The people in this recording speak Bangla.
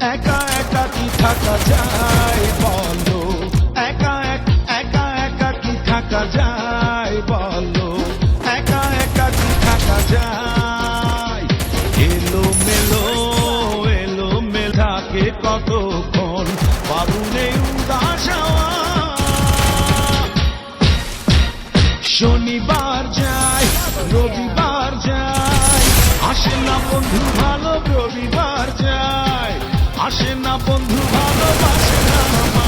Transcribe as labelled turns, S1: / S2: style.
S1: একা একা কি থাকা যায় বলো? একা এক- একা একা কি থাকা যায় বলো? একা একা কি থাকা যায়? এলো মেলো এলো মেল থাকে কতক্ষণ? বাবুরে উদাস শনিবার যায়, রবিবার যায়। আসে না বন্ধু ভালো আসে না বন্ধু ভালোবাসে না